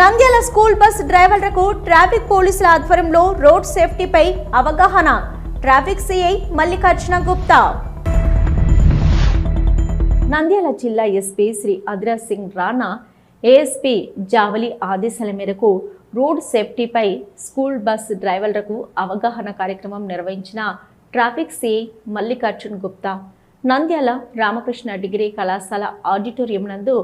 Nandyal school bus డ్రైవర్లకు traffic పోలీసుల ఆధ్వర్యంలో రోడ్ సేఫ్టీపై అవగాహన. Traffic CI Mallikarjuna Gupta. Nandyal జిల్లా ఎస్పీ శ్రీ అద్రా సింగ్ రాణా ఏఎస్పీ జావలి ఆదేశాల మేరకు రోడ్ సేఫ్టీపై స్కూల్ బస్ డ్రైవర్లకు అవగాహన కార్యక్రమం నిర్వహించిన traffic CI Mallikarjun Gupta. Nandyal Ramakrishna degree కళాశాల ఆడిటోరియం నందు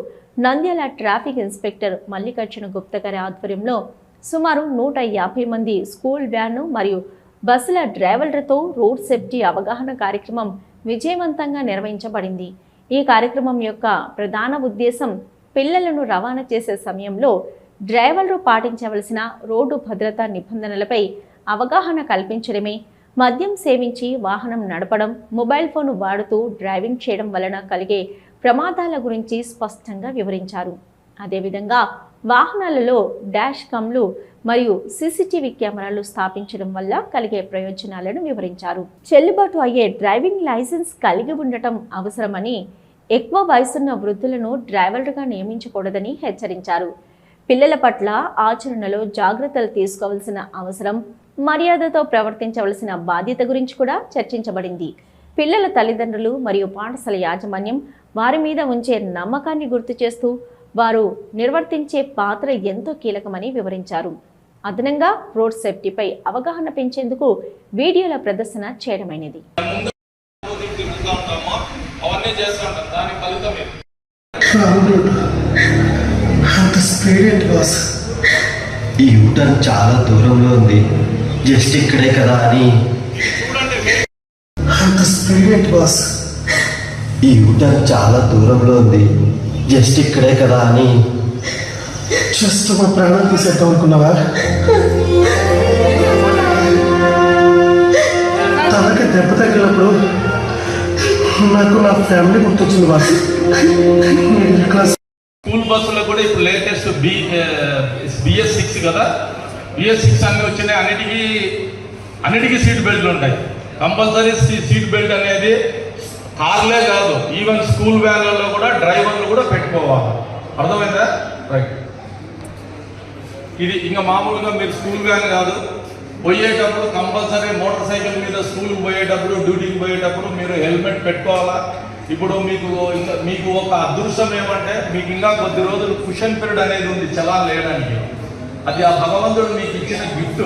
నంద్యాల ట్రాఫిక్ ఇన్స్పెక్టర్ మల్లికార్జున గుప్త గారి ఆధ్వర్యంలో సుమారు నూట యాభై మంది స్కూల్ వ్యాను మరియు బస్సుల డ్రైవర్లతో రోడ్ సేఫ్టీ అవగాహన కార్యక్రమం విజయవంతంగా నిర్వహించబడింది. ఈ కార్యక్రమం యొక్క ప్రధాన ఉద్దేశం పిల్లలను రవాణా చేసే సమయంలో డ్రైవర్లు పాటించవలసిన రోడ్డు భద్రతా నిబంధనలపై అవగాహన కల్పించడమే. మద్యం సేవించి వాహనం నడపడం మొబైల్ ఫోన్ వాడుతూ డ్రైవింగ్ చేయడం వలన కలిగే ప్రమాదాల గురించి స్పష్టంగా వివరించారు. అదేవిధంగా వాహనాలలో డాష్ కమ్లు మరియు సీసీటీవీ కెమెరాలు స్థాపించడం వల్ల కలిగే ప్రయోజనాలను వివరించారు. చెల్లుబాటు అయ్యే డ్రైవింగ్ లైసెన్స్ కలిగి ఉండటం అవసరమని ఎక్కువ వయసున్న వృద్ధులను డ్రైవర్లుగా నియమించకూడదని హెచ్చరించారు. పిల్లల పట్ల ఆచరణలో జాగ్రత్తలు తీసుకోవాల్సిన అవసరం మర్యాదతో ప్రవర్తించవలసిన బాధ్యత గురించి కూడా చర్చించబడింది. పిల్లల తల్లిదండ్రులు మరియు పాఠశాల యాజమాన్యం వారి మీద ఉంచే నమ్మకాన్ని గుర్తు చేస్తూ వారు నిర్వర్తించే పాత్ర ఎంతో కీలకమని వివరించారు. అదనంగా రోడ్ సేఫ్టీపై అవగాహన పెంచేందుకు వీడియోల ప్రదర్శన చేయడమైనది. ఈ యూటర్న్ చాలా దూరంలో ఉంది. జస్ట్ ఇక్కడే కదా అని. అంత స్పీడ్ బాస్? ఈ యూటర్న్ చాలా దూరంలో ఉంది. జస్ట్ ఇక్కడే కదా అని. జస్ట్ మా ప్రాణం తీసేద్దాం అనుకున్నావా? తనకి దెబ్బ తగిలినప్పుడు నాకు నా ఫ్యామిలీ గుర్తొచ్చింది బాస్. స్కూల్ బస్సులో కూడా ఇప్పుడు లేటెస్ట్ బి బిఎస్ సిక్స్ కదా? బిఎస్ సిక్స్ అన్ని వచ్చినాయి అన్నిటికీ అన్నిటికీ సీట్ బెల్ట్లు ఉంటాయి. కంపల్సరీ సీట్ బెల్ట్ అనేది కార్లే కాదు ఈవెన్ స్కూల్ వ్యాన్లలో కూడా డ్రైవర్లు కూడా పెట్టుకోవాలి. అర్థమైందా? రైట్ ఇది ఇంకా మామూలుగా మీరు స్కూల్ వ్యాన్ కాదు. పోయేటప్పుడు కంపల్సరీ మోటార్ సైకిల్ మీద స్కూల్కి పోయేటప్పుడు డ్యూటీకి పోయేటప్పుడు మీరు హెల్మెట్ పెట్టుకోవాలా? ఇప్పుడు మీకు ఇంకా మీకు ఒక అదృష్టం ఏమంటే మీకు ఇంకా కొద్ది రోజులు కుషన్ పీరియడ్ అనేది ఉంది చలా లేడానికి అది ఆ భగవంతుడు మీకు ఇచ్చిన గిఫ్ట్.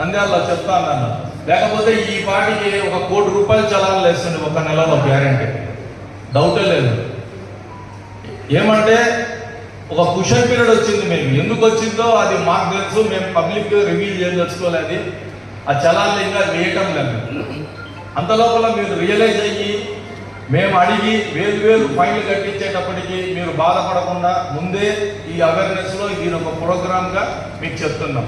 నంద్యాలలో చెప్తాను అన్న లేకపోతే ఈ పాటికి ఒక కోటి రూపాయలు చలాలు లేస్తుంది ఒక నెలలో గ్యారంటీ. డౌటే లేదు. ఏమంటే ఒక కుషన్ పీరియడ్ వచ్చింది మేము ఎందుకు వచ్చిందో అది మాకు తెలుసు మేము పబ్లిక్ రివీల్ చేయదలుచుకోలేదు ఆ చలాన్ని ఇంకా వేయటం లేదు. అంత లోపల మీరు రియలైజ్ అయ్యి మేము అడిగి వేలు వేలు ఫైన్లు కట్టించేటప్పటికి మీరు బాధపడకుండా ముందే ఈ అవేర్నెస్లో దీని ఒక ప్రోగ్రామ్గా మీకు చెప్తున్నాం.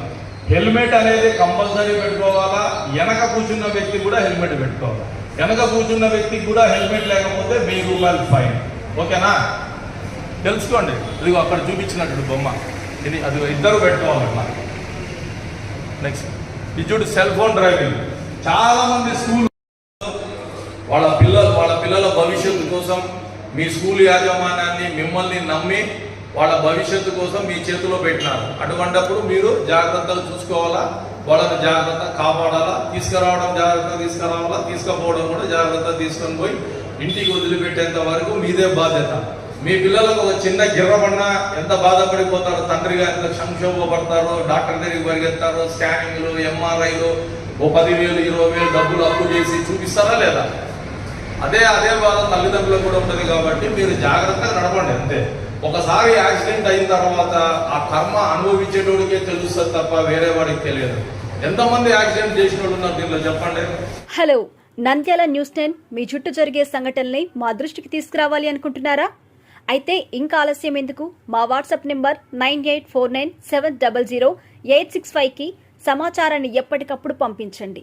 హెల్మెట్ అనేది కంపల్సరీ పెట్టుకోవాలా? వెనక కూర్చున్న వ్యక్తి కూడా హెల్మెట్ పెట్టుకోవాలి. వెనక కూర్చున్న వ్యక్తికి కూడా హెల్మెట్ లేకపోతే వెయ్యి రూపాయలు ఫైన్. ఓకేనా? తెలుసుకోండి. ఇదిగో అక్కడ చూపించినట్టు బొమ్మ. ఇది అది ఇద్దరు పెట్టుకోవాలన్నా నెక్స్ట్ ఇది చూడు సెల్ ఫోన్ డ్రైవింగ్. చాలామంది స్కూల్ పిల్లలు వాళ్ళ పిల్లల భవిష్యత్తు కోసం మీ స్కూల్ యాజమాన్యాన్ని మిమ్మల్ని నమ్మి వాళ్ళ భవిష్యత్తు కోసం మీ చేతిలో పెట్టినారు. అటువంటప్పుడు మీరు జాగ్రత్తలు చూసుకోవాలా? వాళ్ళని జాగ్రత్త కాపాడాలా? తీసుకురావడం జాగ్రత్త తీసుకురావాలా? తీసుకుపోవడం కూడా జాగ్రత్త తీసుకొని పోయి ఇంటికి వదిలిపెట్టేంత వరకు మీదే బాధ్యత. మీ పిల్లలకు ఒక చిన్న గిర్రబడినా ఎంత బాధపడిపోతారో? తండ్రిగా ఎంత సంక్షోభపడతారో డాక్టర్ దగ్గరికి పరిగెత్తారో స్కానింగ్లు ఎంఆర్ఐలు ఓ పదివేలు ఇరవై వేలు డబ్బులు అప్పు చేసి చూపిస్తారా లేదా? అదే అదే బాధ తల్లిదండ్రులకు కూడా ఉంటుంది కాబట్టి మీరు జాగ్రత్తగా నడపండి అంతే. ఒకసారి యాక్సిడెంట్ అయిన తర్వాత ఆ కర్మ అనుభవించేటోడికే తెలుస్తుంది తప్ప వేరే వాడికి తెలియదు. ఎంతమంది యాక్సిడెంట్ చేసిన వాళ్ళు ఉన్నారు దీనిలో చెప్పండి. హలో నంద్యాల న్యూస్ టెన్ మీ చుట్టూ జరిగే సంఘటనల్ని మా దృష్టికి తీసుకురావాలి అనుకుంటున్నారా? అయితే ఇంకా ఆలస్యం ఎందుకు? మా WhatsApp number nine eight four nine seven double zero eight six ఫైవ్కి సమాచారాన్ని ఎప్పటికప్పుడు పంపించండి.